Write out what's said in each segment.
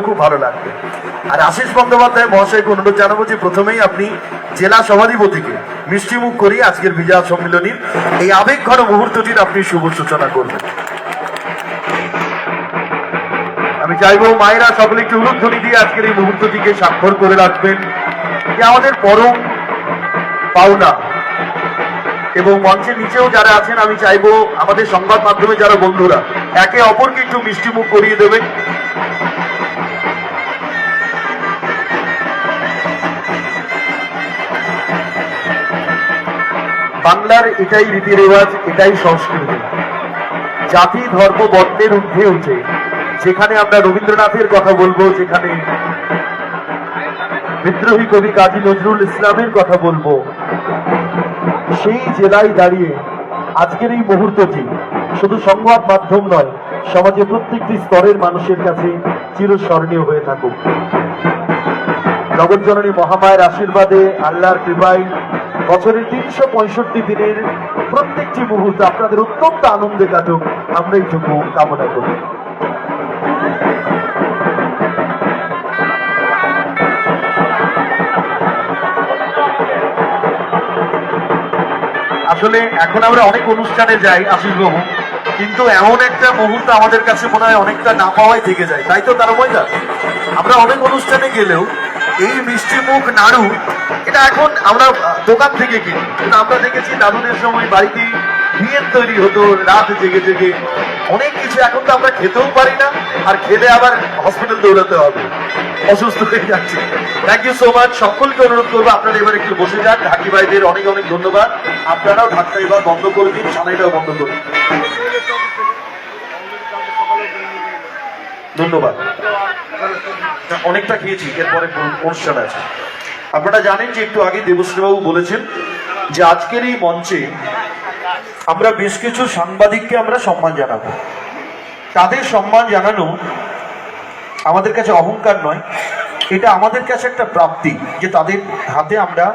খুব ভালো লাগবে। আর আশিস বন্দ্যোপাধ্যায় মহাশয়কে অনুরোধ জানাব যে প্রথমেই আপনি জেলা সভাধিপতিকে মিষ্টিমুখ করিয়ে আজকের বিজয়া সম্মিলনীর এই আবেগ ঘন মুহূর্তটির আপনি শুভ সূচনা করবেন। আমি চাইব মায়েরা সকলে একটু উলুধ্বনি দিয়ে আজকের এই মুহূর্তটিকে স্বাক্ষর করে রাখবেন। যে আমাদের পরম পাওনা। এবং মঞ্চের নিচেও যারা আছেন, আমি চাইব আমাদের সংবাদ মাধ্যমে যারা বন্ধুরা, একে অপরকে একটু মিষ্টিমুখ করিয়ে দেবেন। বাংলার এটাই রীতি রেওয়াজ এটাই সংস্কৃতি। জাতি, ধর্ম, বর্ণের ঊর্ধ্বে উঠে। যেখানে আমরা রবীন্দ্রনাথের কথা বলব, যেখানে বিদ্রোহী কবি কাজী নজরুল ইসলামের কথা বলব, সেই জেলায় দাঁড়িয়ে আজকের এই মুহূর্তটি শুধু সংবাদ মাধ্যম নয় সমাজে প্রত্যেকটি স্তরের মানুষের কাছে চিরস্মরণীয় হয়ে থাকুক। জগৎজননী মহামায়ের আশীর্বাদে আল্লাহর কৃপায় বছরের তিনশো পঁয়ষট্টি দিনের প্রত্যেকটি মুহূর্ত আপনাদের অত্যন্ত আনন্দে কাটুক। আমরা এইটুকু কামনা করি। আসলে এখন আমরা অনেক অনুষ্ঠানে যাই, আশিস বাবু। কিন্তু এমন একটা মুহূর্ত আমাদের কাছে মনে হয় অনেকটা না পাওয়াই থেকে যায়। তাই তো তারা ময়দা আমরা অনেক অনুষ্ঠানে গেলেও এই মিষ্টি মুখ নাড়ু এখন আমরা দোকান থেকে কিনি। কিন্তু আমরা দেখেছি দাদুদের সময় বাড়িতে বিয়ের তৈরি হতো, রাত জেগে জেগে। অনেক কিছু এখন তো আমরা খেতেও পারি না, আর খেলে আবার হসপিটাল দৌড়াতে হবে। অসুস্থ হয়ে যাচ্ছে। থ্যাংক ইউ সো মাচ সকলকে অনুরোধ করব, আপনারা এবার একটু বসে যান। ঢাকি ভাইদের অনেক অনেক ধন্যবাদ। আপনারাও ঢাকটা এবার বন্ধ করে দিন সানাইটাও বন্ধ করে ধন্যবাদ। অনেকটা খেয়েছি, এরপরে অনুষ্ঠান আছে। আপনারা জানেন যে একটু আগে দেবশ্রীবাবু বলেছেন যে আজকের এই মঞ্চে আমরা বেশ কিছু সাংবাদিককে আমরা সম্মান জানাব। তাদের সম্মান জানানো আমাদের কাছে অহংকার নয়, এটা আমাদের কাছে একটা প্রাপ্তি যে তাদের হাতে আমরা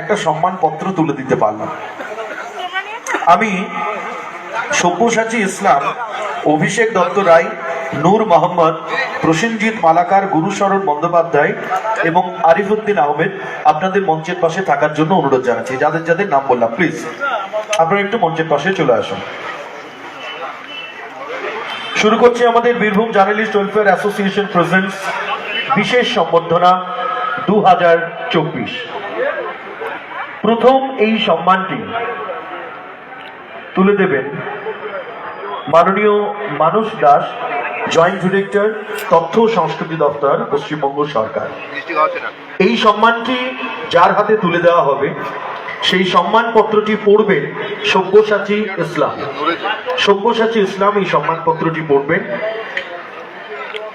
একটা সম্মানপত্র তুলে দিতে পারলাম। আমি সব্যসাচী ইসলাম অভিষেক দত্ত রায়, নূর মোহাম্মদ, প্রসেনজিৎ মালাকার, গুরুশরণ বন্দ্যোপাধ্যায় এবং আরিফুদ্দিন আহমেদ আপনাদের মঞ্চের পাশে থাকার জন্য অনুরোধ জানাচ্ছি। যাদের যাদের নাম বললাম প্লিজ আপনারা একটু মঞ্চের পাশে চলে আসুন। শুরু করছি আমাদের Birbhum journalist welfare association presents বিশেষ সম্বর্ধনা দু হাজার চব্বিশ। প্রথম এই সম্মানটি তুলে দেবেন মাননীয় মানুষ দাস জয়েন্ট ডিরেক্টর তথ্য সংস্কৃতি দপ্তর, পশ্চিমবঙ্গ সরকার। এই সম্মানটি যার হাতে তুলে দেওয়া হবে, সেই সম্মানপত্রটি পড়বেন সব্যসাচী ইসলাম। সব্যসাচী ইসলাম এই সম্মানপত্রটি পড়বেন।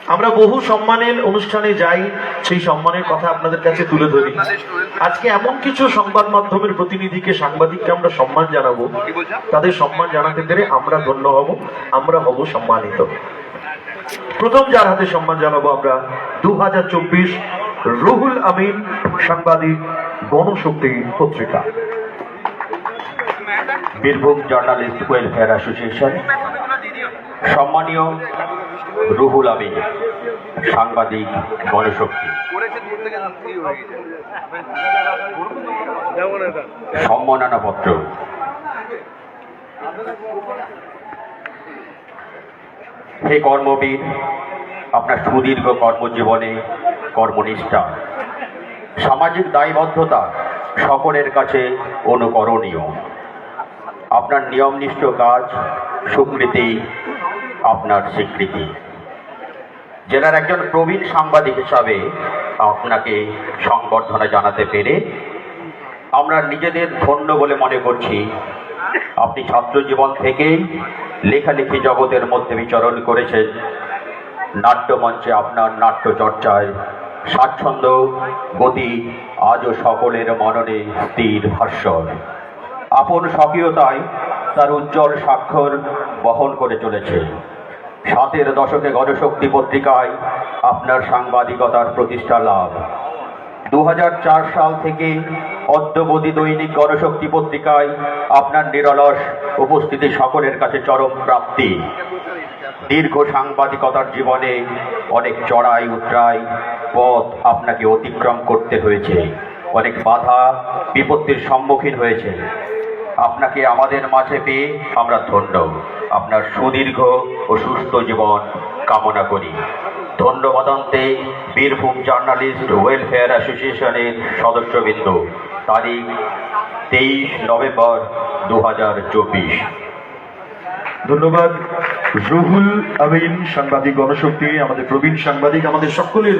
আমরা বহু সম্মানের অনুষ্ঠানে যাই সেই সম্মানের কথা আপনাদের কাছে তুলে ধরি। আজকে এমন কিছু সংবাদ মাধ্যমের প্রতিনিধিকে সাংবাদিককে আমরা সম্মান জানাব। তাদের সম্মান জানাতে পেরে আমরা ধন্য হব আমরা হব সম্মানিত। প্রথম যার হাতে সম্মান জানাব আমরা দু হাজার চব্বিশ রুহুল আমিন সাংবাদিক গণশক্তি পত্রিকা। Birbhum journalist welfare association. সম্মানীয় রুহুল আমিন, সাংবাদিক, গণশক্তি। সম্মাননা পত্র। হে কর্মবীর, আপনার সুদীর্ঘ কর্মজীবনে কর্মনিষ্ঠা। সামাজিক দায়বদ্ধতা সকলের কাছে অনুকরণীয়। আপনার নিয়মনিষ্ঠ কাজ স্বীকৃতি আপনার স্বীকৃতি। জেলার একজন প্রবীণ সাংবাদিক হিসাবে আপনাকে সংবর্ধনা জানাতে পেরে আমরা নিজেদের ধন্য বলে মনে করছি। আপনি ছাত্র জীবন থেকেই লেখালেখি জগতের মধ্যে বিচরণ করেছেন। নাট্যমঞ্চে আপনার নাট্য চর্চায় স্বাচ্ছন্দ্য, গতি আজও সকলের মননে স্থির ভাস্বর আপন স্বকীয়তায় তার উজ্জ্বল স্বাক্ষর বহন করে চলেছে। সাতের দশকে গণশক্তি পত্রিকায় আপনার সাংবাদিকতার প্রতিষ্ঠা লাভ। দু হাজার চার সাল থেকে অদ্যবধি দৈনিক গণশক্তি পত্রিকায় আপনার নিরলস উপস্থিতি সকলের কাছে চরম প্রাপ্তি। দীর্ঘ সাংবাদিকতার জীবনে অনেক চড়াই উতরাই পথ আপনাকে অতিক্রম করতে হয়েছে। অনেক বাধা বিপত্তির সম্মুখীন হয়েছে আপনাকে আমাদের মাঝে পেয়ে আমরা ধন্য। আপনার সুদীর্ঘ ও সুস্থ জীবন কামনা করি। ধন্যবাদান্তে বীরভূম জার্নালিস্ট ওয়েলফেয়ার অ্যাসোসিয়েশনের সদস্যবৃন্দ, তারিখ তেইশ নভেম্বর দু হাজার চব্বিশ। ধন্যবাদ, রুহুল আমিন, সাংবাদিক গণশক্তি, আমাদের প্রবীণ সাংবাদিক, আমাদের সকলের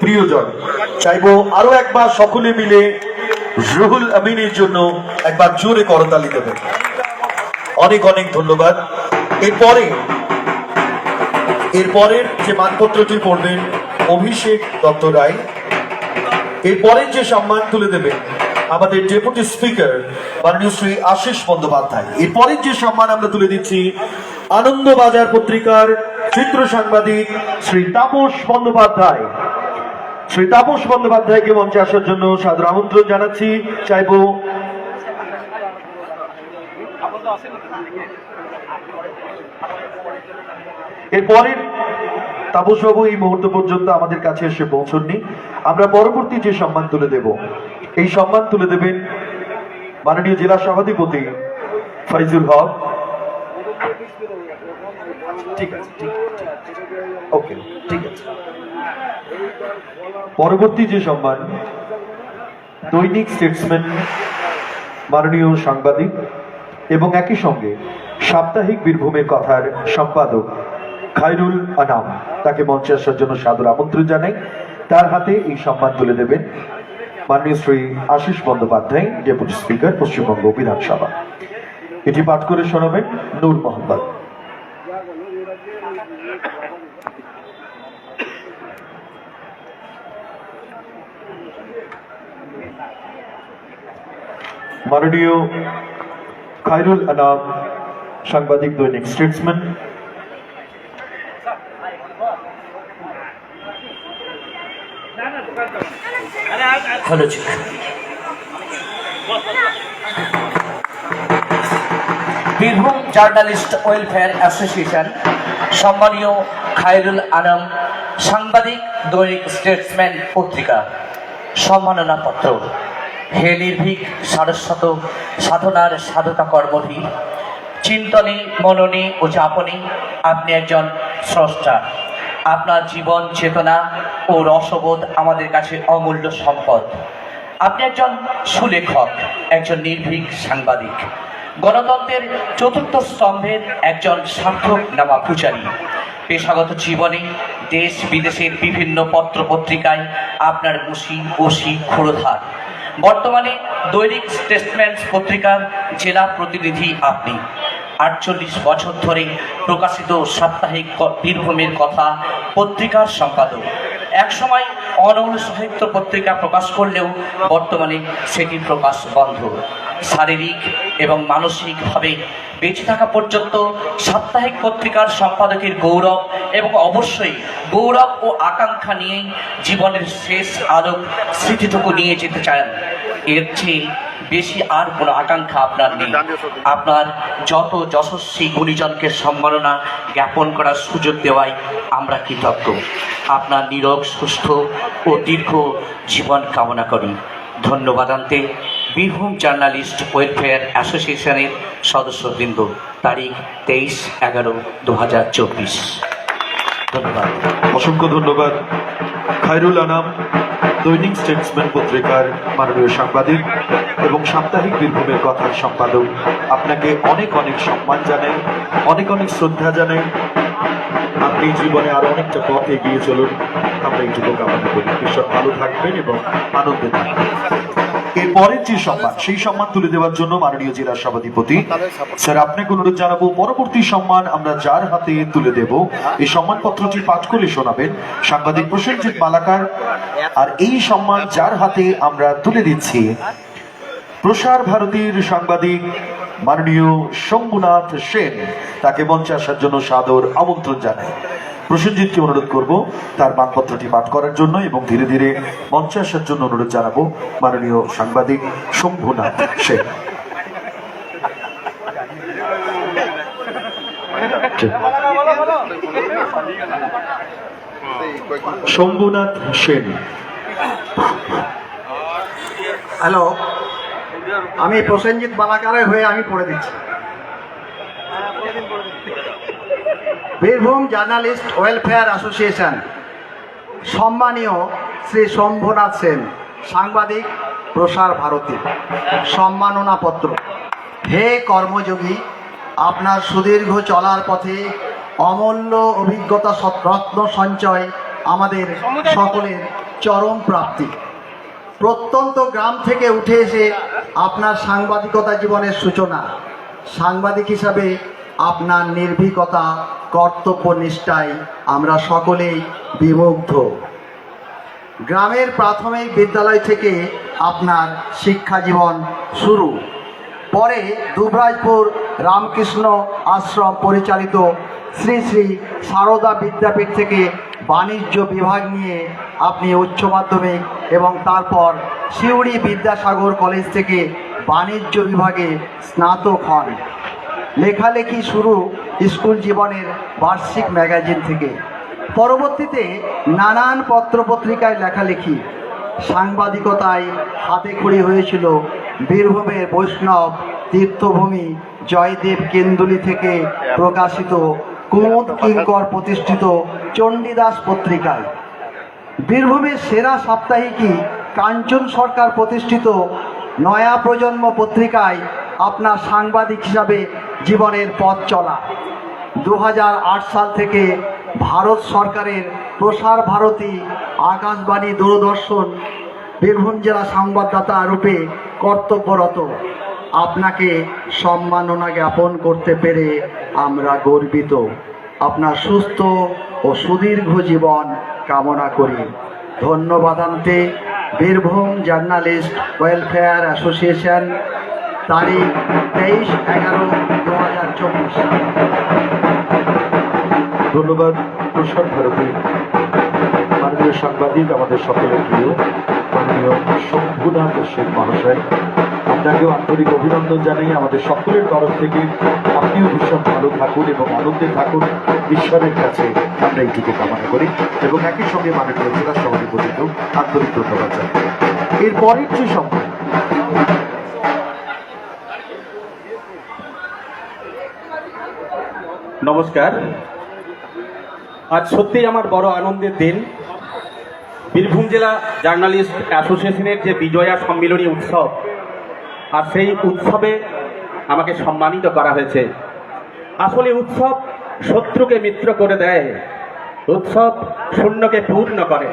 প্রিয়জন। চাইব আরও একবার সকলে মিলে রুহুল আমিনের জন্য একবার জোরে করতালি দেবেন অনেক অনেক ধন্যবাদ। এরপরে, এরপরের যে মানপত্রটি পড়বেন, অভিষেক দত্ত রায়। এরপরের যে সম্মান তুলে দেবেন, আমাদের ডেপুটি স্পিকার, মাননীয় শ্রী আশিস বন্দ্যোপাধ্যায়। এরপরের যে সম্মান আমরা তুলে দিচ্ছি, আনন্দবাজার পত্রিকার চিত্র সাংবাদিক শ্রী তাপস বন্দ্যোপাধ্যায়। শ্রী তাপস বন্দ্যোপাধ্যায়কে মঞ্চে আসার জন্য সাদর আমন্ত্রণ জানাচ্ছি। চাইব এরপরের তাপসবাবু এই মুহূর্ত পর্যন্ত আমাদের কাছে এসে পৌঁছননি। আমরা পরবর্তী যে সম্মান তুলে দেব, এই সম্মান তুলে দেবেন মাননীয় জেলা সভাধিপতি ফাইজুল হক। ঠিক আছে, ঠিক ওকে, ঠিক আছে। পরবর্তী যে সম্মান, দৈনিক স্টেটসম্যান মাননীয় সাংবাদিক এবং একই সঙ্গে সাপ্তাহিক বীরভূমের কথার সম্পাদক খায়রুল আনাম। তাকে মঞ্চে আসার জন্য সাদর আমন্ত্রণ জানাই। তার হাতে এই সম্মান তুলে দেবেন মাননীয় শ্রী আশিস বন্দ্যোপাধ্যায়, ডেপুটি স্পিকার, পশ্চিমবঙ্গ বিধানসভা। এটি পাঠ করে শোনাবেন নূর মোহাম্মদ। মাননীয় খায়রুল আনাম, সাংবাদিক Dainik Statesman. Birbhum journalist welfare association, সম্মানীয় খায়রুল আনাম, সাংবাদিক দৈনিক স্টেটসম্যান পত্রিকা সম্মাননা পত্র হে নির্ভীক সারস্বত সাধনার সাধতা কর্মভী চিন্তনে, মননে ও যাপনে, আপনি একজন স্রষ্টা। আপনার জীবন চেতনা ও রসবোধ আমাদের কাছে অমূল্য সম্পদ। আপনি একজন সুলেখক, একজন নির্ভীক সাংবাদিক। গণতন্ত্রের চতুর্থ স্তম্ভের একজন সার্থক নামা পূজারী। পেশাগত জীবনে দেশ বিদেশের বিভিন্ন পত্র পত্রিকায় আপনার মুশি ওসি ক্ষুরধার বর্তমানে দৈনিক স্টেটমেন্টস পত্রিকার জেলা প্রতিনিধি আপনি। আটচল্লিশ বছর ধরে প্রকাশিত সাপ্তাহিক বীরভূমের কথা পত্রিকার সম্পাদক। একসময় অনল সাহিত্য পত্রিকা প্রকাশ করলেও বর্তমানে সেটি প্রকাশ বন্ধ। শারীরিক এবং মানসিকভাবে বেঁচে থাকা পর্যন্ত সাপ্তাহিক পত্রিকার সম্পাদকের গৌরব এবং অবশ্যই গৌরব ও আকাঙ্ক্ষা নিয়েই জীবনের শেষ আলোক স্মৃতিটুকু নিয়ে যেতে চান। এর চেয়ে বেশি আর কোনো আকাঙ্ক্ষা আপনার নেই। আপনার যত যশস্বী গুণীজনকে সম্মাননা জ্ঞাপন করার সুযোগ দেওয়ায় আমরা কৃতজ্ঞ। আপনার নীরব, সুস্থ ও দীর্ঘ জীবন কামনা করি ধন্যবাদান্তে বীরভূম জার্নালিস্ট ওয়েলফেয়ার অ্যাসোসিয়েশনের সদস্যবৃন্দ, তারিখ তেইশ এগারো দু হাজার চব্বিশ। ধন্যবাদ। অসংখ্য ধন্যবাদ। খায়রুল আনাম দৈনিক স্টেটসম্যান পত্রিকার মাননীয় সাংবাদিক এবং সাপ্তাহিক বীরভূমের কথার সম্পাদক। আপনাকে অনেক অনেক সম্মান জানাই, অনেক অনেক শ্রদ্ধা জানাই। আপনি জীবনে আরও অনেকটা পথ এগিয়ে চলুন। আমরা এইটুকু কামনা করি। ঈশ্বর ভালো থাকবেন এবং আনন্দে থাকবেন। এরপরের যে সম্মান, সেই সম্মান তুলে দেওয়ার জন্য মাননীয় জেলা সভাধিপতি স্যার, আপনাকে অনুরোধ জানাব, পরবর্তী সম্মান আমরা যার হাতে তুলে দেব, এই সম্মানপত্রটি পাঠ করে শোনাবেন সাংবাদিক প্রসেনজিৎ মালাকার। আর এই সম্মান যার হাতে আমরা তুলে দিচ্ছি, প্রসার ভারতীর সাংবাদিক মাননীয় শম্ভুনাথ সেন তাকে মঞ্চে আসার জন্য সাদর আমন্ত্রণ জানাই। প্রসেনজিৎকে অনুরোধ করব তার মানপত্রটি পাঠ করার জন্য এবং ধীরে ধীরে মঞ্চে আসার জন্য অনুরোধ জানাব মাননীয় সাংবাদিক শম্ভুনাথ সেন। শম্ভুনাথ সেন। হ্যালো। আমি প্রসেনজিৎ বালাকারের হয়ে আমি পড়ে দিচ্ছি। Birbhum journalist welfare association. সম্মানীয় শ্রী শম্ভুনাথ সেন সাংবাদিক প্রসার ভারতী সম্মাননাপত্র হে কর্মযোগী আপনার সুদীর্ঘ চলার পথে অমূল্য অভিজ্ঞতা রত্ন সঞ্চয় আমাদের সকলের চরম প্রাপ্তি। প্রত্যন্ত গ্রাম থেকে উঠে এসে আপনার সাংবাদিকতা জীবনের সূচনা। সাংবাদিক হিসাবে আপনার নির্ভীকতা, কর্তব্য নিষ্ঠায় আমরা সকলেই বিমুগ্ধ। গ্রামের প্রাথমিক বিদ্যালয় থেকে আপনার শিক্ষা জীবন শুরু। পরে দুবরাজপুর রামকৃষ্ণ আশ্রম পরিচালিত শ্রী শ্রী সারদা বিদ্যাপীঠ থেকে বাণিজ্য বিভাগ নিয়ে আপনি উচ্চ মাধ্যমিক এবং তারপর সিউড়ি বিদ্যাসাগর কলেজ থেকে বাণিজ্য বিভাগে স্নাতক হন। লেখালেখি শুরু স্কুল জীবনের বার্ষিক ম্যাগাজিন থেকে। পরবর্তীতে নানান পত্রপত্রিকায় লেখালেখি। সাংবাদিকতায় হাতে খড়ি হয়েছিল বীরভূমের বৈষ্ণব, তীর্থভূমি, জয়দেব কেন্দুলি থেকে প্রকাশিত কুমুদ কিঙ্কর প্রতিষ্ঠিত চণ্ডীদাস পত্রিকায়। বীরভূমের সেরা সাপ্তাহিকী কাঞ্চন সরকার প্রতিষ্ঠিত নয়া প্রজন্ম পত্রিকায় আপনার সাংবাদিক হিসাবে জীবনের পথ চলা। দু হাজার আট সাল থেকে ভারত সরকারের প্রসার ভারতী আকাশবাণী দূরদর্শন বীরভূম জেলা সংবাদদাতা রূপে কর্তব্যরত। আপনাকে সম্মাননা জ্ঞাপন করতে পেরে আমরা গর্বিত। আপনার সুস্থ ও সুদীর্ঘ জীবন কামনা করি। ধন্যবাদ ধন্যবাদান্তে বীরভূম জার্নালিস্ট ওয়েলফেয়ার অ্যাসোসিয়েশন, তারিখ তেইশ এগারো দু হাজার চব্বিশ। ধন্যবাদ প্রসার ভারতী। মাননীয় সাংবাদিক, আমাদের সকলের প্রিয়, মাননীয় শম্ভুনাথ সেন মহাশয়। আপনাকেও আন্তরিক অভিনন্দন জানাই আমাদের সকলের তরফ থেকে আপনিও ভীষণ ভালো থাকুন এবং আনন্দে থাকুন ঈশ্বরের কাছে আমরা এইটুকু কামনা করি এবং একই সঙ্গে মাননীয় জেলা সভাধিপতিকেও আন্তরিক ধন্যবাদ জানাই। এর পরের যে সম্মান নমস্কার। আজ সত্যিই আমার বড় আনন্দের দিন। বীরভূম জেলা জার্নালিস্ট অ্যাসোসিয়েশনের যে বিজয়া সম্মিলনী উৎসব আর সেই উৎসবে আমাকে সম্মানিত করা হয়েছে। আসলে উৎসব শত্রুকে মিত্র করে দেয়, উৎসব শূন্যকে পূর্ণ করে,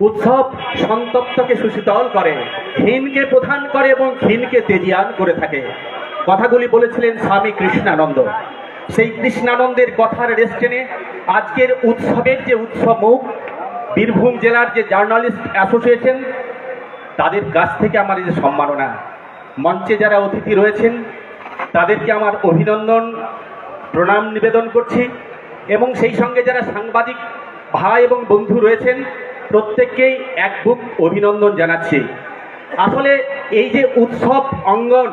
উৎসব সন্তপ্তকে সুশীতল করে হীনকে প্রধান করে এবং ক্ষীণকে তেজিয়ান করে থাকে। কথাগুলি বলেছিলেন স্বামী কৃষ্ণানন্দ। সেই কৃষ্ণানন্দের কথার রেস্টেনে আজকের উৎসবের যে উৎসব মুখ বীরভূম জেলার যে জার্নালিস্ট অ্যাসোসিয়েশন, তাদের কাছ থেকে আমার এই যে সম্মাননা। মঞ্চে যারা অতিথি রয়েছেন, তাদেরকে আমার অভিনন্দন, প্রণাম নিবেদন করছি। এবং সেই সঙ্গে যারা সাংবাদিক ভাই এবং বন্ধু রয়েছেন, প্রত্যেককেই এক বুক অভিনন্দন জানাচ্ছি। আসলে এই যে উৎসব অঙ্গন,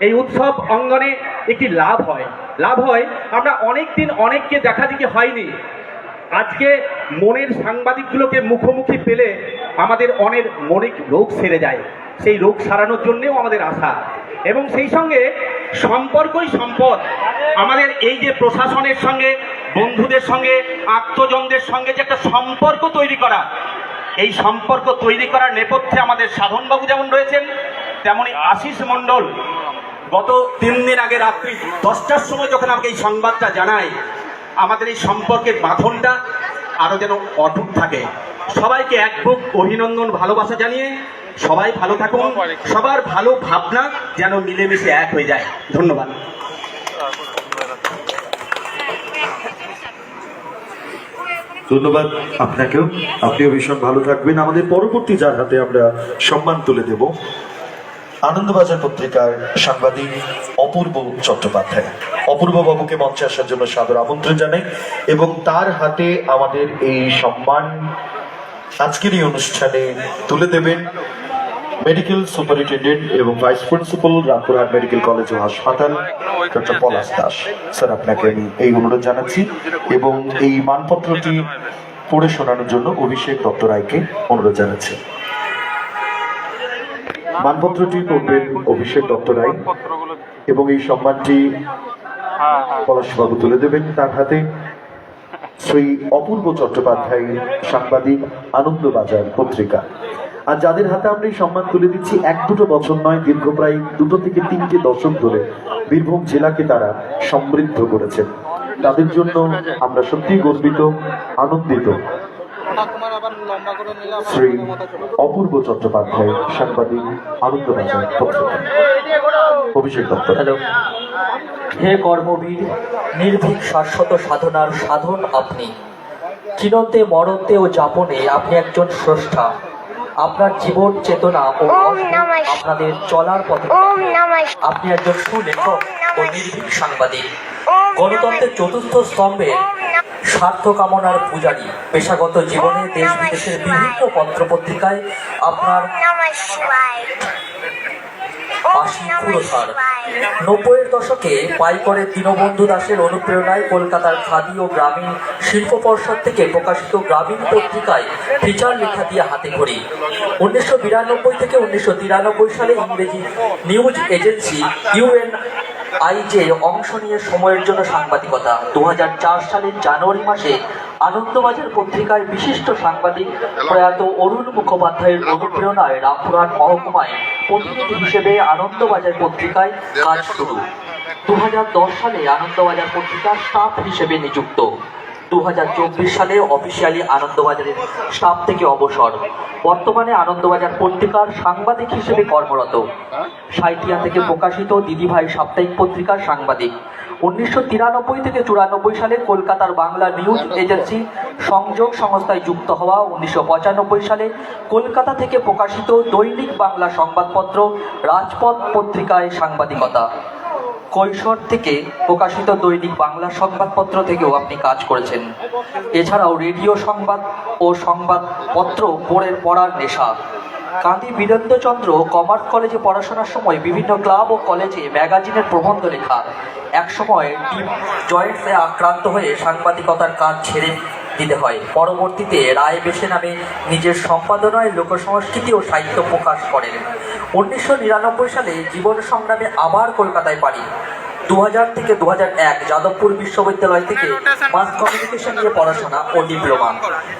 এই উৎসব অঙ্গনে একটি লাভ হয়। লাভ হয়, আমরা অনেক দিন অনেককে দেখা দেখি হয়নি। আজকে মনের সাংবাদিকগুলোকে মুখোমুখি পেলে আমাদের অনেক মনিক রোগ সেরে যায়। সেই রোগ সারানোর জন্যেও আমাদের আশা। এবং সেই সঙ্গে সম্পর্কই সম্পদ। আমাদের এই যে প্রশাসনের সঙ্গে, বন্ধুদের সঙ্গে, আত্মজনদের সঙ্গে যে একটা সম্পর্ক তৈরি করা, এই সম্পর্ক তৈরি করার নেপথ্যে আমাদের সাধনবাবু যেমন রয়েছেন তেমনই আশিস মণ্ডল গত তিন দিন আগে রাত্রি দশটার সময় যখন আমাকে এই সংবাদটা জানায়, আমাদের এই সম্পর্কের বাঁধনটা আরও যেন অটুট থাকে। সবাইকে এক বুক অভিনন্দন, ভালোবাসা জানিয়ে সবাই ভালো থাকুন। সবার ভালো ভাবনা যেন মিলেমিশে এক হয়ে যায়। ধন্যবাদ। ধন্যবাদ আপনাকেও। আপনিও ভীষণ ভালো থাকবেন। আমাদের পরবর্তী যার হাতে আমরা সম্মান তুলে দেব, আনন্দবাজার পত্রিকার সাংবাদিক অপূর্ব চট্টোপাধ্যায়। অপূর্ব বাবুকে মঞ্চে আসার জন্য সাদর আমন্ত্রণ জানাই এবং তার হাতে আমাদের এই সম্মান আজকের এই অনুষ্ঠানে তুলে দেবেন মেডিকেল সুপারিনটেন্ডেন্ট এবং vice principal Rampurhat medical college ও হাসপাতাল, ডক্টর পলাশ দাস। স্যার, আপনাকে আমি এই অনুরোধ জানাচ্ছি এবং এই মানপত্রটি পড়ে শোনানোর জন্য অভিষেক দত্ত রায়কে অনুরোধ জানাচ্ছি। মানপত্রটি পড়বেন অভিষেক দত্ত রায় এবং এই সম্মানটি পলাশবাবু তুলে দেবেন তার হাতে। শ্রী অপূর্ব চট্টোপাধ্যায়, সাংবাদিক, আনন্দবাজার পত্রিকা। আর যাদের হাতে আমরা এই সম্মান তুলে দিচ্ছি, এক দুটো বছর নয়, দীর্ঘ প্রায় দুটো থেকে তিনটে দশক ধরে বীরভূম জেলাকে তারা সমৃদ্ধ করেছেন। তাদের জন্য আমরা সত্যি গর্বিত, আনন্দিত। শ্রী অপূর্ব চট্টোপাধ্যায় সাংবাদিক আনন্দবাজার পত্রিকা। অভিষেক দত্ত। হ্যালো। হে কর্মবীর নির্ভীক শাশ্বত সাধনার সাধন আপনি। চিনতে মরতে ও যাপনে আপনি একজন স্রষ্টা। আপনার জীবন চেতনা ও আপনাদের চলার পথে আপনি একজন সুলেখক ও নির্ভীক সাংবাদিক। গণতন্ত্রের চতুর্থ স্তম্ভে স্বার্থ কামনার পূজারী। পেশাগত জীবনে দেশ বিদেশের বিভিন্ন পত্রপত্রিকায় আপনার আশি নব্বইয়ের দশকে পাইকরের দীনবন্ধু দাসের অনুপ্রেরণায় কলকাতার খাদি ও গ্রামীণ শিল্প পর্ষদ থেকে প্রকাশিত গ্রামীণ পত্রিকায় ফিচার লেখা দিয়ে হাতে খড়ি। উনিশশো বিরানব্বই থেকে উনিশশো তিরানব্বই সালে ইংরেজি নিউজ এজেন্সি ইউএন আইজে অংশ নিয়ে সময়ের জন্য সাংবাদিকতা। দু সালের জানুয়ারি মাসে আনন্দবাজার পত্রিকায় বিশিষ্ট সাংবাদিক প্রয়াত অরুণ মুখোপাধ্যায়ের অনুপ্রেরণায় রামপুরহাট মহকুমায় প্রতিনিধি হিসেবে আনন্দবাজার পত্রিকায় কাজ শুরু। দু হাজার দশ সালে আনন্দবাজার পত্রিকার স্টাফ হিসেবে নিযুক্ত। দু হাজার চব্বিশ সালে অফিসিয়ালি আনন্দবাজারের স্টাফ থেকে অবসর। বর্তমানে আনন্দবাজার পত্রিকার সাংবাদিক হিসেবে কর্মরত। সাইটিয়া থেকে প্রকাশিত দিদিভাই সাপ্তাহিক পত্রিকার সাংবাদিক। উনিশশো তিরানব্বই থেকে চুরানব্বই সালে কলকাতার বাংলা নিউজ এজেন্সি সংযোগ সংস্থায় যুক্ত হওয়া উনিশশো পঁচানব্বই সালে কলকাতা থেকে প্রকাশিত দৈনিক বাংলা সংবাদপত্র রাজপথ পত্রিকায় সাংবাদিকতা। কৈশোর থেকে প্রকাশিত দৈনিক বাংলা সংবাদপত্র থেকেও আপনি কাজ করেছেন। এছাড়াও রেডিও সংবাদ ও সংবাদপত্র পড়ে পড়ার নেশা। কান্দি বীরেন্দ্রচন্দ্র কমার্স কলেজে পড়াশোনার সময় বিভিন্ন ক্লাব ও কলেজে ম্যাগাজিনের প্রবন্ধ লেখা। একসময় টিম জয়েন্টসে আক্রান্ত হয়ে সাংবাদিকতার কাজ ছেড়ে দিতে হয়। পরবর্তীতে রায় বেশে নামে নিজের সম্পাদনায় লোকসংস্কৃতি ও সাহিত্য প্রকাশ করেন। উনিশশো নিরানব্বই সালে জীবন সংগ্রামে আবার কলকাতায় পাড়ি। দু থেকে দু এক যাদবপুর বিশ্ববিদ্যালয় থেকে মাস কমিউনিকেশন নিয়ে পড়াশোনা ও ডিপ্লোমা।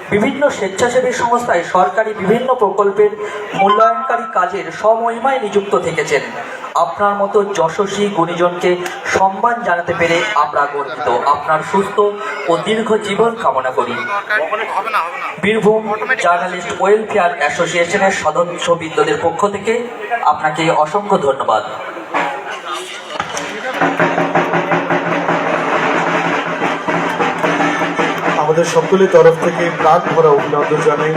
বিভিন্ন স্বেচ্ছাসেবী সংস্থায় সরকারি বিভিন্ন প্রকল্পের মূল্যায়নকারী কাজের সমহিমায় নিযুক্ত থেকেছেন। আপনার মতো যশস্বী গুণীজনকে সম্মান জানাতে পেরে আমরা গর্বিত। আপনার সুস্থ ও দীর্ঘ জীবন কামনা করি। বীরভূম জার্নালিস্ট ওয়েলফেয়ার অ্যাসোসিয়েশনের সদস্য সদস্যবৃন্দদের পক্ষ থেকে আপনাকে অসংখ্য ধন্যবাদ। আমাদের সকলের তরফ থেকে প্রাণ ভরা অভিনন্দন জানাই।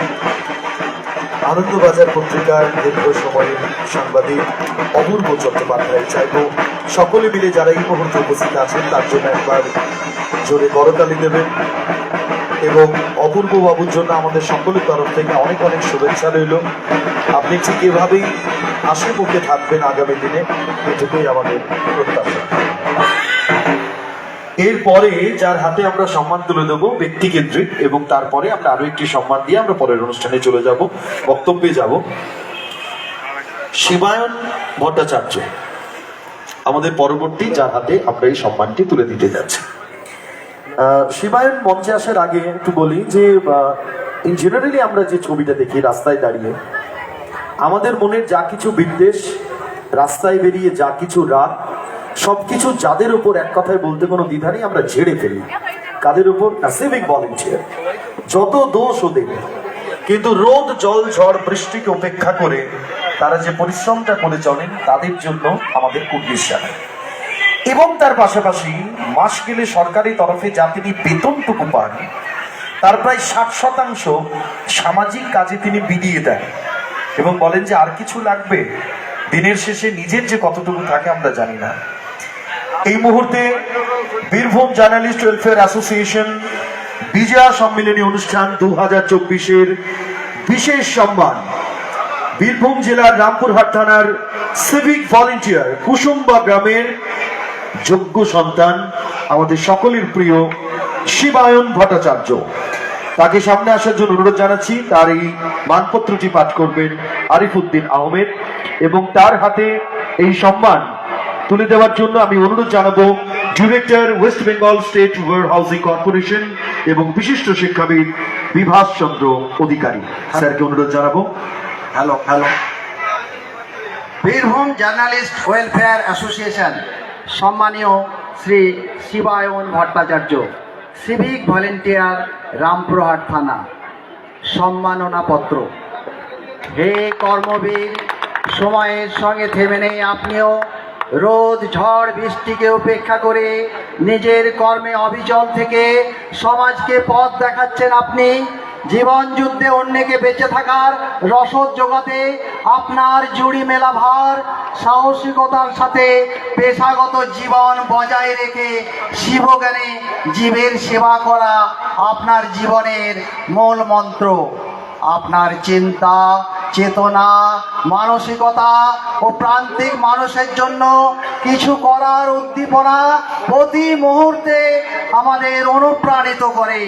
আনন্দবাজার পত্রিকার দীর্ঘ সময়ের সাংবাদিক অপূর্ব চট্টোপাধ্যায় চাইব। সকলে মিলে যারা এই মুহূর্তে উপস্থিত আছেন, তার জন্য একবার জোরে করতালি দেবেন। এবং অপূর্ব বাবুর জন্য আমাদের সকলের তরফ থেকে অনেক অনেক শুভেচ্ছা রইল। আপনি ঠিক এভাবেই মুখে থাকবেন আগামী দিনে। এটুকুই আমাদের প্রত্যাশা। এরপরে যার হাতে আমরা সম্মান তুলে দেবো ব্যক্তিকেন্দ্রিক এবং তারপরে আমরা আরও একটি সম্মান দিয়ে আমরা পরের অনুষ্ঠানে চলে যাব, বক্তব্যে যাব। শিবায়ন ভট্টাচার্য, আমাদের পরবর্তী যার হাতে আমরা এই সম্মানটি তুলে দিতে যাচ্ছি। শিবায়ন মঞ্চে আসার আগে একটু বলি যে জেনারেলি আমরা যে ছবিটা দেখি রাস্তায় দাঁড়িয়ে, আমাদের মনের যা কিছু বিদ্বেষ, রাস্তায় বেরিয়ে যা কিছু রাগ সবকিছু যাদের উপর এক কথায় বলতে কোনো দ্বিধা নেই, আমরা ঝেড়ে ফেলি। কাদের উপর? না সিভিক ভলেন্টিয়ার যত দোষ ওদের, কিন্তু রোদ, জল, ঝড়, বৃষ্টিকে উপেক্ষা করে তারা যে পরিশ্রমটা করে চলেন, তাদের জন্য আমাদের জানায় এবং তার পাশাপাশি মাস গেলে সরকারি তরফে যা তিনি বেতনটুকু পান, তার প্রায় ষাট শতাংশ সামাজিক কাজে তিনি বিলিয়ে দেন। এবং বলেন যে আর কিছু লাগবে, দিনের শেষে নিজের যে কতটুকু থাকে আমরা জানি না। এই মুহূর্তে Birbhum journalist welfare association Bijoya সম্মিলনী অনুষ্ঠান দু হাজার চব্বিশের বিশেষ সম্মান। বীরভূম জেলার রামপুরহাট থানার সিভিক ভলেন্টিয়ার কুসুম্বা গ্রামের যোগ্য সন্তান, আমাদের সকলের প্রিয় শিবায়ন ভট্টাচার্য। তাকে সামনে আসার জন্য অনুরোধ জানাচ্ছি, তার এই মানপত্রটি পাঠ করবেন আরিফুদ্দিন আহমেদ এবং তার হাতে এই সম্মান তুলে দেওয়ার জন্য আমি অনুরোধ জানাব director West Bengal state warehousing corporation এবং বিশিষ্ট শিক্ষাবিদ বিভাস চন্দ্র অধিকারী। স্যারকে অনুরোধ জানাব। Hello hello. Birbhum journalist welfare association, সম্মানীয় শ্রী শিবায়ন ভট্টাচার্য, সিভিক ভলেন্টিয়ার রামপুরহাট থানা সম্মাননা পত্র হে কর্মবীর, সময়ের সঙ্গে থেমে নেই, আপনিও রোদ ঝড় বৃষ্টিকে উপেক্ষা করে নিজের কর্মে অবিচল থেকে সমাজকে পথ দেখাচ্ছেন আপনি। জীবন যুদ্ধে অন্যকে বেঁচে থাকার রসদ জোগাতে আপনার জুড়ি মেলা ভার, সাহসিকতার সাথে পেশাগত জীবন বজায় রেখে শিবজ্ঞানে জীবের সেবা করা আপনার জীবনের মূল মন্ত্র। আপনার চিন্তা চেতনা, মানসিকতা ও প্রান্তিক মানুষের জন্য কিছু করার উদ্দীপনা প্রতি মুহূর্তে আমাদের অনুপ্রাণিত করে।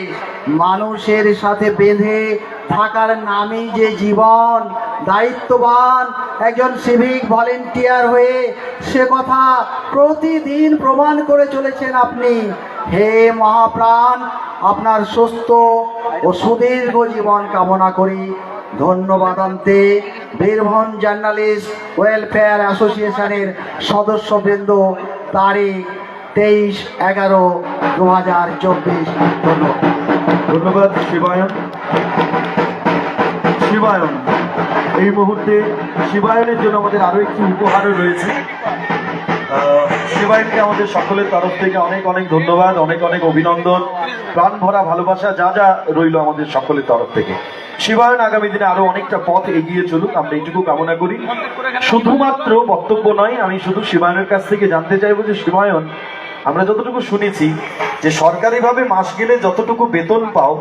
মানুষের সাথে বেঁধে থাকার নামই যে জীবন, দায়িত্ববান একজন সিভিক ভলেন্টিয়ার হয়ে সে কথা প্রতিদিন প্রমাণ করে চলেছেন আপনি। হে মহাপ্রাণ, আপনার সুস্থ ও সুদীর্ঘ জীবন কামনা করি। ধন্যবাদ আনতে বীরভূম জার্নালিস্ট ওয়েলফেয়ার অ্যাসোসিয়েশনের সদস্যবৃন্দ তারিখ তেইশ এগারো দু হাজার চব্বিশ। ধন্যবাদ। ধন্যবাদ, শিবায়ন। শিবায়ন, এই মুহূর্তে শিবায়নের জন্য আমাদের আরও একটি উপহারও রয়েছে। শিবায়নকে আমাদের সকলের তরফ থেকে অনেক অনেক ধন্যবাদ, অনেক অনেক অভিনন্দন। প্রাণ ভরা ভালোবাসা যা যা রইল আমাদের সকলের তরফ থেকে। শিবায়ন আগামী দিনে আরও অনেকটা পথ এগিয়ে চলুক, আমরা এইটুকু কামনা করি। শুধুমাত্র বক্তব্য নয়, আমি শুধু শিবায়নের কাছ থেকে জানতে চাইব যে শিবায়ন আমরা যতটুকু শুনেছি যে সরকারিভাবে মাস গেলে যতটুকু বেতন পাও,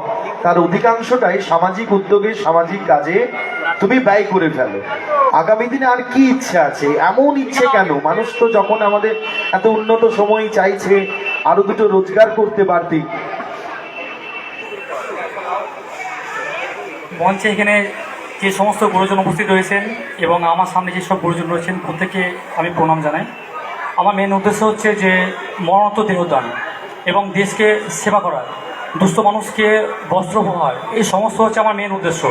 তার অধিকাংশটাই সামাজিক উদ্যোগে, সামাজিক কাজে তুমি ব্যয় করে ফেলো। আগামী দিনে আর কি ইচ্ছে আছে? এমন ইচ্ছে কেন? মানুষ তো যখন আমাদের এত উন্নত সময় চাইছে, আরও দুটো রোজগার করতে পারতি। মঞ্চে এখানে যে সমস্ত গুরুজন উপস্থিত রয়েছেন এবং আমার সামনে যেসব গুরুজন রয়েছেন প্রত্যেকে আমি প্রণাম জানাই। আমার মেন উদ্দেশ্য হচ্ছে যে মরণত দেহদান এবং দেশকে সেবা করা, দুস্থ মানুষকে বস্ত্র উপহার, এই সমস্ত হচ্ছে আমার মেন উদ্দেশ্য।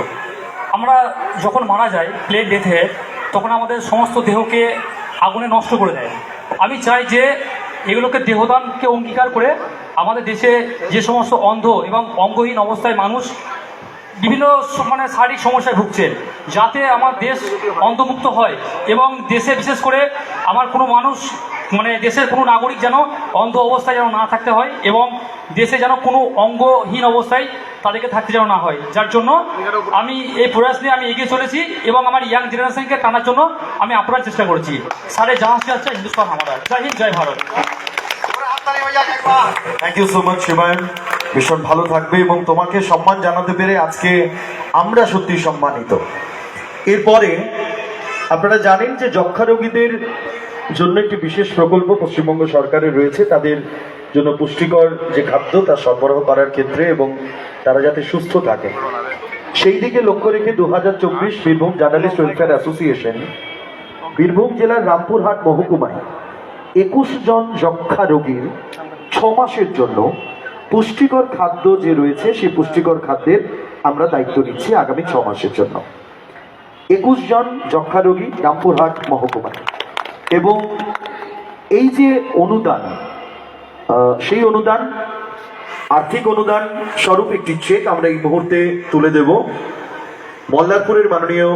আমরা যখন মারা যাই প্লেট ডেথে তখন আমাদের সমস্ত দেহকে আগুনে নষ্ট করে দেয়। আমি চাই যে এগুলোকে দেহদানকে অঙ্গীকার করে আমাদের দেশে যে সমস্ত অন্ধ এবং অঙ্গহীন অবস্থায় মানুষ বিভিন্ন মানে শারীরিক সমস্যায় ভুগছেন, যাতে আমার দেশ অন্তর্মুক্ত হয় এবং দেশে বিশেষ করে আমার কোনো মানুষ মানে দেশের কোনো নাগরিক যেন অন্ধ অবস্থায় যেন না থাকতে হয় এবং দেশে যেন কোনো অঙ্গহীন অবস্থায় তাদেরকে থাকতে যেন না হয়। যার জন্য আমি এই প্রয়াস নিয়ে আমি এগিয়ে চলেছি এবং আমার ইয়াং জেনারেশনকে টানার জন্য আমি আপ্রাণ চেষ্টা করেছি। সারে জাহাজ যাচ্ছে হিন্দুস্তান আমাদের Jai Hind, Jai Bharat. Thank you so much Shibayan ভীষণ ভালো থাকবে এবং তোমাকে সম্মান জানাতে পেরে আজকে আমরা সত্যি সম্মানিত। এরপরে আপনারা জানেন যে যক্ষা রোগীদের জন্য একটি বিশেষ প্রকল্প পশ্চিমবঙ্গ সরকারের রয়েছে। তাদের জন্য পুষ্টিকর যে খাদ্য, তা সরবরাহ করার ক্ষেত্রে এবং তারা যাতে সুস্থ থাকে। সেই দিকে লক্ষ্য রেখে দু হাজার চব্বিশ Birbhum journalist welfare association, Birbhum জেলার রামপুরহাট মহকুমায় একুশ জন যক্ষা রোগীর ছ মাসের জন্য পুষ্টিকর খাদ্য যে রয়েছে, সেই পুষ্টিকর খাদ্যের আমরা দায়িত্ব নিচ্ছি আগামী ছ মাসের জন্য। একুশ জন যক্ষা রোগী রামপুরহাট মহকুমায়। এবং এই যে অনুদান সেই অনুদান, আর্থিক অনুদান স্বরূপ একটি চেক আমরা এই মুহূর্তে তুলে দেব। মল্লারপুরের মাননীয়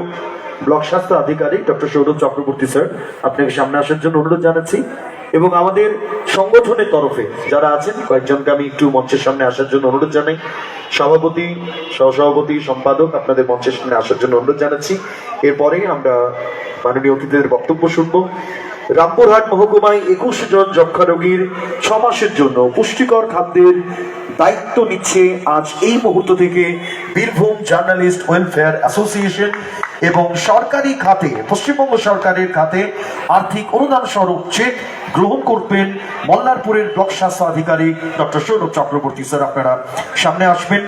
ব্লক স্বাস্থ্য আধিকারিক ডক্টর সৌরভ চক্রবর্তী স্যার, আপনাকে সামনে আসার জন্য অনুরোধ জানাচ্ছি। এবং আমাদের সংগঠনের তরফে যারা আছেন, কয়েকজনকে আমি একটু মঞ্চের সামনে আসার জন্য অনুরোধ জানাই। সভাপতি, সহসভাপতি, সম্পাদক আপনাদের মঞ্চের সামনে আসার জন্য অনুরোধ জানাচ্ছি। এরপরে আমরা মাননীয় অতিথিদের বক্তব্য শুনব। রামপুরহাট মহকুমায় একুশ জন যক্ষা রোগীর ছ মাসের জন্য পুষ্টিকর খাদ্যের দায়িত্ব নিচ্ছে আজ এই মুহূর্ত থেকে বীরভূম জার্নালিস্ট ওয়েলফেয়ার অ্যাসোসিয়েশন এবং সরকারি খাতে, পশ্চিমবঙ্গ সরকারের খাতে আর্থিক অনুদান স্বরূপ চেক গ্রহণ করবেন মল্লারপুরের ব্লক স্বাস্থ্য আধিকারিক ডক্টর সৌরভ চক্রবর্তী। স্যার, আপনারা সামনে আসবেন।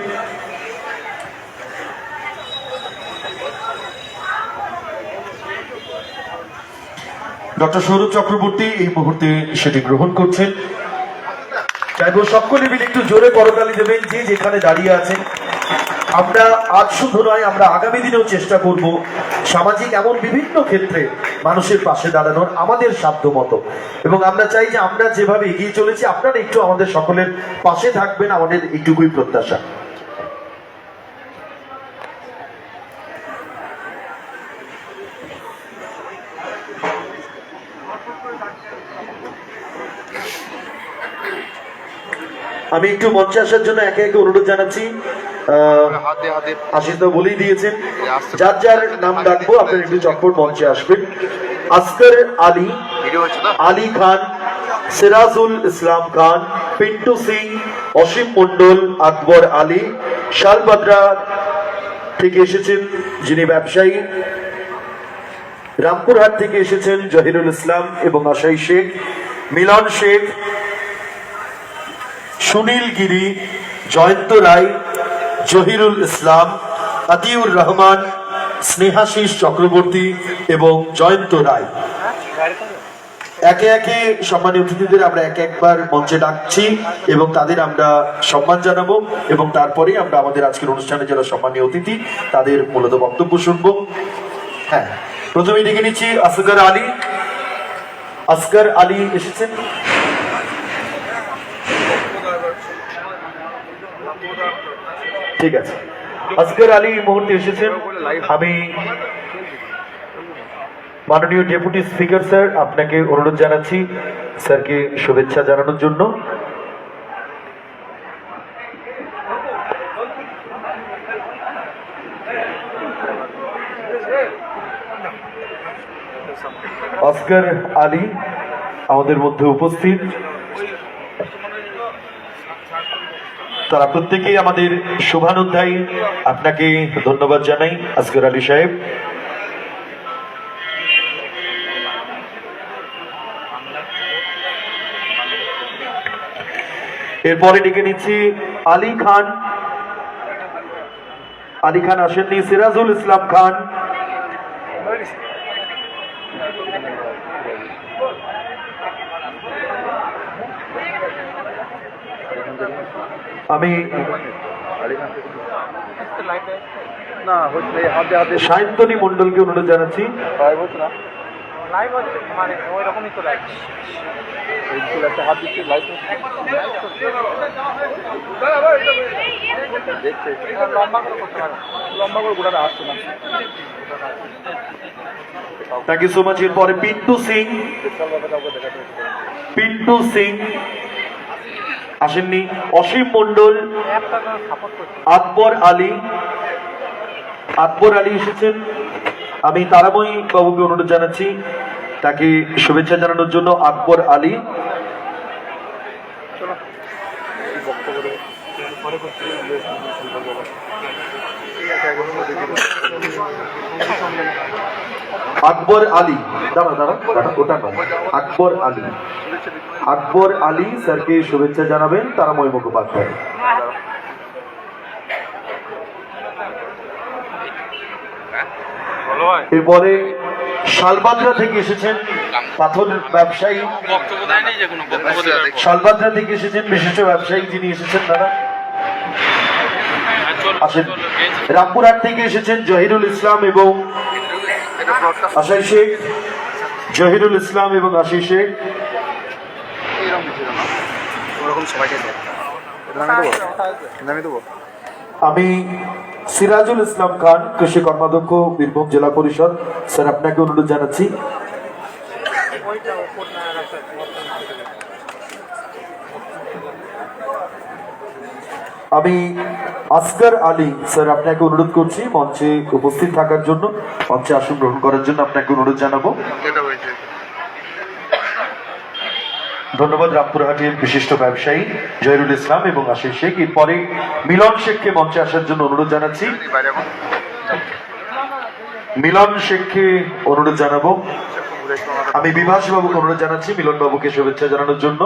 ডক্টর সৌরভ চক্রবর্তী এই মুহূর্তে সেটি গ্রহণ করছেন। চাইব সকলে মিলে একটু জোরে করতালি দেবেন যে যেখানে দাঁড়িয়ে আছেন আমরা আজ শুধু নয়, আমরা আগামী দিনেও চেষ্টা করব সামাজিক এমন বিভিন্ন ক্ষেত্রে মানুষের পাশে দাঁড়ানোর আমাদের সাধ্য মতো এবং আমরা চাই যে আমরা যেভাবে এগিয়ে চলেছি, আপনারা একটু আমাদের সকলের পাশে থাকবেন, আমাদের এটুকুই প্রত্যাশা। আমি একটু মঞ্চে আসার জন্য একে একে অনুরোধ জানাচ্ছি। আশিস দা বলেই দিয়েছেন। যার যার নাম ডাকবো আপনারা একটু চটপট মঞ্চে আসবেন। আসকার আলী আলী খান সিরাজুল ইসলাম খান পিন্টু সিং অসীম মন্ডল আকবর আলী শালবাদ্রা থেকে এসেছেন যিনি ব্যবসায়ী রামপুরহাট থেকে এসেছেন জহিরুল ইসলাম এবং আশাই শেখ মিলন শেখ সুনীল গিরি, জয়ন্ত রায়, জহিরুল ইসলাম, আতিউর রহমান স্নেহাশিস চক্রবর্তী এবং জয়ন্ত রায়। একে একে সম্মানীয় অতিথিদের আমরা এক একবার মঞ্চে ডাকছি এবং তাদের আমরা সম্মান জানাব এবং তারপরে আমরা আমাদের আজকের অনুষ্ঠানে যারা সম্মানীয় অতিথি, তাদের মূলত বক্তব্য শুনব। হ্যাঁ প্রথমে ডেকে নিচ্ছি আসগর আলী। আসগর আলী এসেছেন। ঠিক আছে। আসগর আলী এই মুহূর্তে এসেছেন। আমি মাননীয় ডেপুটি স্পিকার স্যার, আপনাকে অনুরোধ জানাচ্ছি স্যারকে শুভেচ্ছা জানানোর জন্য। অস্কার আলী আমাদের মধ্যে উপস্থিত। তারা প্রত্যেকেই আমাদের শুভানুধ্যায়ী। আপনাকে ধন্যবাদ জানাই আসগর আলী সাহেব। এরপরে ডেকে নিচ্ছি আলী খান। আলী খান আসেননি, সিরাজুল ইসলাম খান। আমি সায়ন্তনী মন্ডলকে অনুরোধ জানাচ্ছি। থ্যাংক ইউ সো মাচ এরপরে পিন্টু সিং। পিন্টু সিং। আসেননি। অসীম মন্ডল আকবর আলী। আকবর আলী এসেছেন। আমি তারাময়ী বাবুকে অনুরোধ জানাচ্ছি তাকে শুভেচ্ছা জানানোর জন্য। আকবর আলী। আকবর আলী। দাঁড়া দাঁড়া ওটা নয়। আকবর আলী। আকবর আলী স্যারকে শুভেচ্ছা জানাবেন তারাময় মুখোপাধ্যায়। এরপরে শালবাদ্রা থেকে এসেছেন পাথর ব্যবসায়ী। শালবাদ্রা থেকে এসেছেন বিশিষ্ট ব্যবসায়ী যিনি এসেছেন তারা আসেন। রামপুরহাট থেকে এসেছেন জহিরুল ইসলাম এবং আশাই শেখ। জহিরুল ইসলাম এবং আশিস শেখ। আমি সিরাজুল ইসলাম খান কৃষি কর্মাধ্যক্ষ বীরভূম জেলা পরিষদ। স্যার আপনাকে অনুরোধ জানাচ্ছি। আমি আসগর আলী স্যার আপনাকে অনুরোধ করছি মঞ্চে উপস্থিত থাকার জন্য মঞ্চে আসন গ্রহণ করার জন্য আপনাকে অনুরোধ জানাব। ধন্যবাদ, রামপুরহাটের বিশিষ্ট ব্যবসায়ী জহিরুল ইসলাম এবং আশিস শেখ। এরপরে মিলন শেখকে মঞ্চে আসার জন্য অনুরোধ জানাচ্ছি। মিলন শেখকে অনুরোধ জানাব। আমি বিভাস বাবুকে অনুরোধ জানাচ্ছি মিলন বাবুকে শুভেচ্ছা জানানোর জন্য।